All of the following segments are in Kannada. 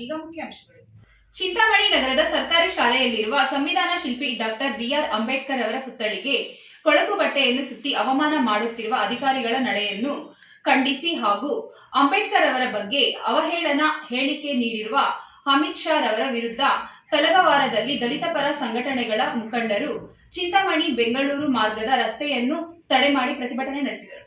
ಇದೀಗ ಮುಖ್ಯಾಂಶಗಳು ಚಿಂತಾಮಣಿ ನಗರದ ಸರ್ಕಾರಿ ಶಾಲೆಯಲ್ಲಿರುವ ಸಂವಿಧಾನ ಶಿಲ್ಪಿ ಡಾಕ್ಟರ್ ಬಿಆರ್ ಅಂಬೇಡ್ಕರ್ ಅವರ ಪುತ್ಥಳಿಗೆ ಕೊಳಕು ಬಟ್ಟೆಯನ್ನು ಸುತ್ತಿ ಅವಮಾನ ಮಾಡುತ್ತಿರುವ ಅಧಿಕಾರಿಗಳ ನಡೆಯನ್ನು ಖಂಡಿಸಿ ಹಾಗೂ ಅಂಬೇಡ್ಕರ್ ಅವರ ಬಗ್ಗೆ ಅವಹೇಳನ ಹೇಳಿಕೆ ನೀಡಿರುವ ಅಮಿತ್ ಶಾ ರವರ ವಿರುದ್ಧ ತಲಗವಾರದಲ್ಲಿ ದಲಿತ ಪರ ಸಂಘಟನೆಗಳ ಮುಖಂಡರು ಚಿಂತಾಮಣಿ ಬೆಂಗಳೂರು ಮಾರ್ಗದ ರಸ್ತೆಯನ್ನು ತಡೆ ಮಾಡಿ ಪ್ರತಿಭಟನೆ ನಡೆಸಿದರು.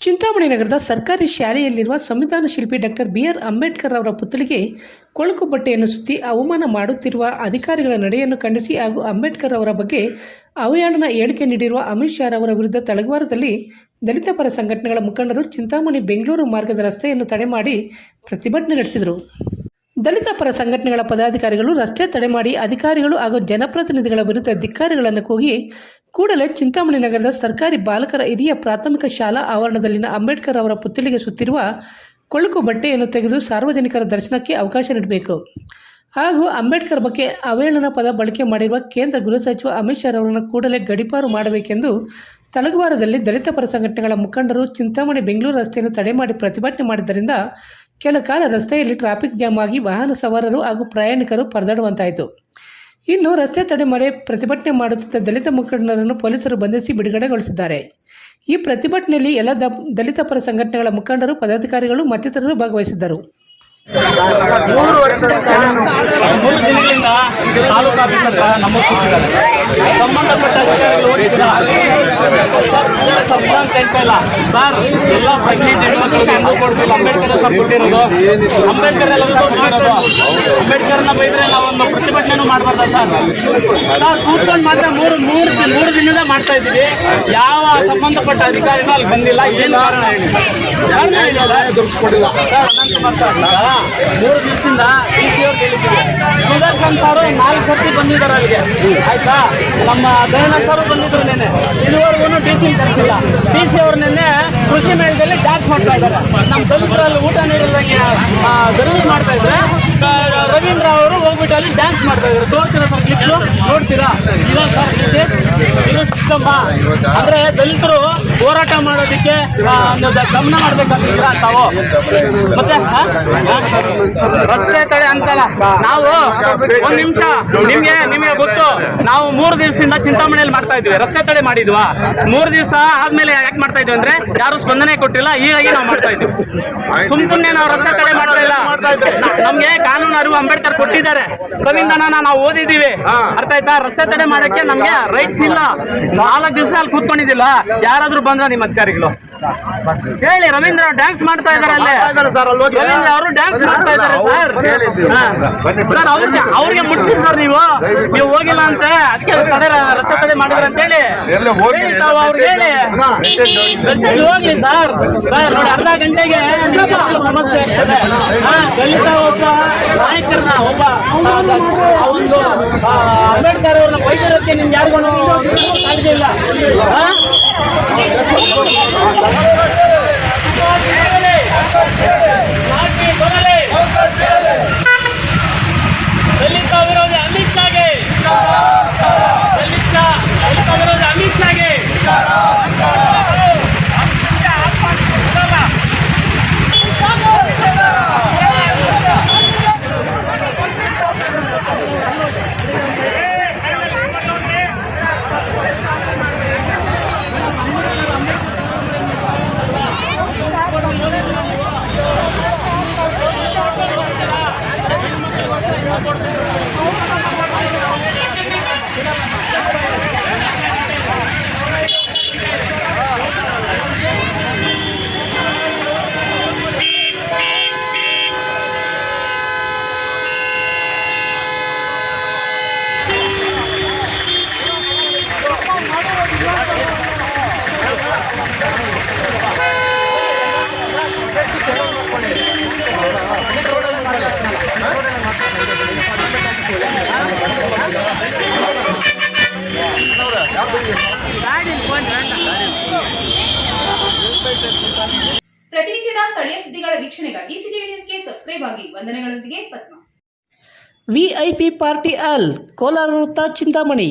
ಚಿಂತಾಮಣಿ ನಗರದ ಸರ್ಕಾರಿ ಶಾಲೆಯಲ್ಲಿರುವ ಸಂವಿಧಾನ ಶಿಲ್ಪಿ ಡಾಕ್ಟರ್ ಬಿ ಆರ್ ಅಂಬೇಡ್ಕರ್ ಅವರ ಪುತ್ಥಳಿಗೆ ಕೊಳಕು ಬಟ್ಟೆಯನ್ನು ಸುತ್ತಿ ಅವಮಾನ ಮಾಡುತ್ತಿರುವ ಅಧಿಕಾರಿಗಳ ನಡೆಯನ್ನು ಖಂಡಿಸಿ ಹಾಗೂ ಅಂಬೇಡ್ಕರ್ ಅವರ ಬಗ್ಗೆ ಅವಹೇಳನ ಹೇಳಿಕೆ ನೀಡಿರುವ ಅಮಿತ್ ಶಾ ಅವರ ವಿರುದ್ಧ ತಳಗವಾರದಲ್ಲಿ ದಲಿತ ಪರ ಸಂಘಟನೆಗಳ ಮುಖಂಡರು ಚಿಂತಾಮಣಿ ಬೆಂಗಳೂರು ಮಾರ್ಗದ ರಸ್ತೆಯನ್ನು ತಡೆ ಮಾಡಿ ಪ್ರತಿಭಟನೆ ನಡೆಸಿದರು. ದಲಿತ ಪರ ಸಂಘಟನೆಗಳ ಪದಾಧಿಕಾರಿಗಳು ರಸ್ತೆ ತಡೆ ಮಾಡಿ ಅಧಿಕಾರಿಗಳು ಹಾಗೂ ಜನಪ್ರತಿನಿಧಿಗಳ ವಿರುದ್ಧ ಧಿಕ್ಕಾರಿಗಳನ್ನು ಕೂಗಿ ಕೂಡಲೇ ಚಿಂತಾಮಣಿ ನಗರದ ಸರ್ಕಾರಿ ಬಾಲಕರ ಹಿರಿಯ ಪ್ರಾಥಮಿಕ ಶಾಲಾ ಆವರಣದಲ್ಲಿನ ಅಂಬೇಡ್ಕರ್ ಅವರ ಪುತ್ಥಳಿಗೆ ಸುತ್ತಿರುವ ಕೊಳುಕು ಬಟ್ಟೆಯನ್ನು ತೆಗೆದು ಸಾರ್ವಜನಿಕರ ದರ್ಶನಕ್ಕೆ ಅವಕಾಶ ನೀಡಬೇಕು. ಹಾಗೂ ಅಂಬೇಡ್ಕರ್ ಬಗ್ಗೆ ಅವಹೇಳನ ಪದ ಬಳಕೆ ಮಾಡಿರುವ ಕೇಂದ್ರ ಗೃಹ ಸಚಿವ ಅಮಿತ್ ಶಾ ಅವರನ್ನು ಕೂಡಲೇ ಗಡಿಪಾರು ಮಾಡಬೇಕೆಂದು ತಳಗವಾರದಲ್ಲಿ ದಲಿತ ಪರ ಸಂಘಟನೆಗಳ ಮುಖಂಡರು ಚಿಂತಾಮಣಿ ಬೆಂಗಳೂರು ರಸ್ತೆಯನ್ನು ತಡೆ ಮಾಡಿ ಪ್ರತಿಭಟನೆ ಮಾಡಿದ್ದರಿಂದ ಕೆಲ ಕಾಲ ರಸ್ತೆಯಲ್ಲಿ ಟ್ರಾಫಿಕ್ ಜಾಮ್ ಆಗಿ ವಾಹನ ಸವಾರರು ಹಾಗೂ ಪ್ರಯಾಣಿಕರು ಪರದಾಡುವಂತಾಯಿತು. ಇನ್ನು ರಸ್ತೆ ತಡೆ ಮಾಡಿ ಪ್ರತಿಭಟನೆ ಮಾಡುತ್ತಿದ್ದ ದಲಿತ ಮುಖಂಡರನ್ನು ಪೊಲೀಸರು ಬಂಧಿಸಿ ಬಿಡುಗಡೆಗೊಳಿಸಿದ್ದಾರೆ. ಈ ಪ್ರತಿಭಟನೆಯಲ್ಲಿ ಎಲ್ಲ ದಲಿತ ಪರ ಸಂಘಟನೆಗಳ ಮುಖಂಡರು, ಪದಾಧಿಕಾರಿಗಳು ಮತ್ತಿತರರು ಭಾಗವಹಿಸಿದ್ದರು. ಮೂರು ವರ್ಷದ ಮೂರು ದಿನಗಳಿಂದ ತಾಲೂಕು ಆಫೀಸ್ ಹತ್ರ ನಮ್ಮ ಸಂಬಂಧಪಟ್ಟ ಅಧಿಕಾರಿಗಳು ಸಂವಿಧಾನ ಇಲ್ಲ ಸರ್, ಎಲ್ಲ ಪ್ರೆಗ್ನೆಂಟ್ ಹೆಣ್ಮಕ್ಳಿಗೆ ಹೆಂಗೂ ಕೊಡ್ತಿಲ್ಲ ಅಂಬೇಡ್ಕರ್ ಸರ್ ಕೊಟ್ಟಿರೋದು. ಅಂಬೇಡ್ಕರ್ ಎಲ್ಲ ಕೊಟ್ಟಿರೋದು. ಅಂಬೇಡ್ಕರ್ನ ಬೈದ್ರೆ ನಾವೊಂದು ಪ್ರತಿಭಟನೆ ಮಾಡಬಾರ್ದ ಸರ್? ಸರ್, ಕೂತ್ಕೊಂಡು ಮಾತ್ರ ಮೂರು ಮೂರು ಮೂರು ದಿನದ ಮಾಡ್ತಾ ಇದ್ದೀವಿ. ಯಾವ ಸಂಬಂಧಪಟ್ಟ ಅಧಿಕಾರಿಗಳು ಅಲ್ಲಿ ಬಂದಿಲ್ಲ. ಏನು ಕಾರಣ ಹೇಳಿ? ಕಾರಣ ಹೇಳಿ ಸರ್ ಮೂರು ದಿವಸದಿಂದ ಡಿ ಸಿ ಅವ್ರು ಕೇಳಿದ್ದೀವಿ. ಸುದರ್ಶನ್ ಸರ್ ನಾಲ್ಕು ಸರ್ತಿ ಬಂದಿದ್ದಾರೆ ಅಲ್ಲಿಗೆ. ಆಯ್ತಾ? ನಮ್ಮ ದಯಾನಂದ್ ಸಾರು ಬಂದಿದ್ರು ನೆನ್ನೆ. ಇದುವರೆಗೂ ಡಿ ಸಿ ಕರೆಸಿಲ್ಲ. ಡಿ ಸಿ ಅವ್ರು ನಿನ್ನೆ ಕೃಷಿ ಮೇಳದಲ್ಲಿ ಡ್ಯಾನ್ಸ್ ಮಾಡ್ತಾ ಇದ್ದಾರೆ. ನಮ್ಮ ದಲಿತರಲ್ಲಿ ಊಟ ನೀರಿಲ್ಲದಂಗೆ ಜರುಗಿ ಮಾಡ್ತಾ ಇದ್ರೆ ರವೀಂದ್ರ ಅವರು ಹೋಗ್ಬಿಟ್ಟು ಅಲ್ಲಿ ಡ್ಯಾನ್ಸ್ ಮಾಡ್ತಾ ಇದ್ದಾರೆ ತೋರ್ತೀರಾ ಸರ್ ನೋಡ್ತೀರಾ? ಸರ್ ಇದೆ. ಅಂದ್ರೆ ದಲಿತರು ಹೋರಾಟ ಮಾಡೋದಕ್ಕೆ ಗಮನ ಮಾಡ್ಬೇಕಂತಿದ್ರ ತಾವು? ಮತ್ತೆ? ರಸ್ತೆ ತಡೆ ಅಂತಲ್ಲ. ನಾವು ಒಂದ್ ನಿಮಿಷ, ನಿಮ್ಗೆ, ನಿಮಗೆ ಗೊತ್ತು. ನಾವು ಮೂರು ದಿವಸದಿಂದ ಚಿಂತಾಮಣಿಯಲ್ಲಿ ಮಾಡ್ತಾ ಇದ್ವಿ. ರಸ್ತೆ ತಡೆ ಮಾಡಿದ್ವಾ? ಮೂರು ದಿವಸ ಆದ್ಮೇಲೆ ಯಾಕೆ ಮಾಡ್ತಾ ಇದ್ವಿ ಅಂದ್ರೆ, ಯಾರು ಸ್ಪಂದನೆ ಕೊಟ್ಟಿಲ್ಲ, ಹೀಗಾಗಿ ನಾವು ಮಾಡ್ತಾ ಇದ್ವಿ. ಸುಮ್ ಸುಮ್ನೆ ನಾವು ರಸ್ತೆ ತಡೆ ಮಾಡ್ತಾ ಇಲ್ಲ. ನಮ್ಗೆ ಕಾನೂನು ಅರಿವು ಅಂಬೇಡ್ಕರ್ ಕೊಟ್ಟಿದ್ದಾರೆ. ಸಂವಿಧಾನ ನಾವು ಓದಿದೀವಿ ಅರ್ಥ ಆಯ್ತಾ? ರಸ್ತೆ ತಡೆ ಮಾಡಕ್ಕೆ ನಮ್ಗೆ ರೈಟ್ಸ್ ಇಲ್ಲ. ನಾಲ್ಕು ದಿವಸ ಅಲ್ಲಿ ಕೂತ್ಕೊಂಡಿದ್ದಿಲ್ಲ ಯಾರಾದ್ರೂ ಬಂದ್ರ ನಿಮ್ಮ ಅಧಿಕಾರಿಗಳು. ಹೇಳಿ ರವೀಂದ್ರ ಡ್ಯಾನ್ಸ್ ಮಾಡ್ತಾ ಇದಾರೆ ಅಲ್ಲೇ. ರವೀಂದ್ರ ಅವರು ಡ್ಯಾನ್ಸ್ ಮಾಡ್ತಾ ಇದ್ದಾರೆ ಸರ್. ಸರ್ ಅವ್ರಿಗೆ ಅವ್ರಿಗೆ ಮುಟ್ಸಿ ಸರ್ ನೀವು. ನೀವು ಹೋಗಿಲ್ಲ ಅಂತ. ಅದಕ್ಕೆ ತಡೆ ರಸ್ತೆ ತಡೆ ಮಾಡಿದ್ರ ಅಂತ ಹೇಳಿ. ಹೇಳಿ ತಾವು ಅವ್ರಿಗೆ ಹೇಳಿ. ಮೆಸೇಜ್ ಹೋಗ್ಲಿ ಸರ್ ಸರ್ ನೋಡಿ ಅರ್ಧ ಗಂಟೆಗೆ ಸಮಸ್ಯೆ ಆಗ್ತದೆ ಹಾ, ನಾಯಕರನ್ನ ಒಬ್ಬ ಒಂದು ಅಂಬೇಡ್ಕರ್ ಅವ್ರನ್ನ ಬೈದಿರೋದಕ್ಕೆ ನಿಮ್ಗೆ ಯಾರಿಗೂ ಸಾಧ್ಯ ಇಲ್ಲ. ಪ್ರತಿನಿತ್ಯದ ಸ್ಥಳೀಯ ಸುದ್ದಿಗಳ ವೀಕ್ಷಣೆಗಾಗಿ ಸಿಟಿವಿ ನ್ಯೂಸ್ಗೆ ಸಬ್ಸ್ಕ್ರೈಬ್ ಆಗಿ ವಂದನೆಗಳೊಂದಿಗೆ ಪದ್ಮ. ವಿಐಪಿ ಪಾರ್ಟಿ ಅಲ್ ಕೋಲಾರ ವೃತ್ತ ಚಿಂತಾಮಣಿ.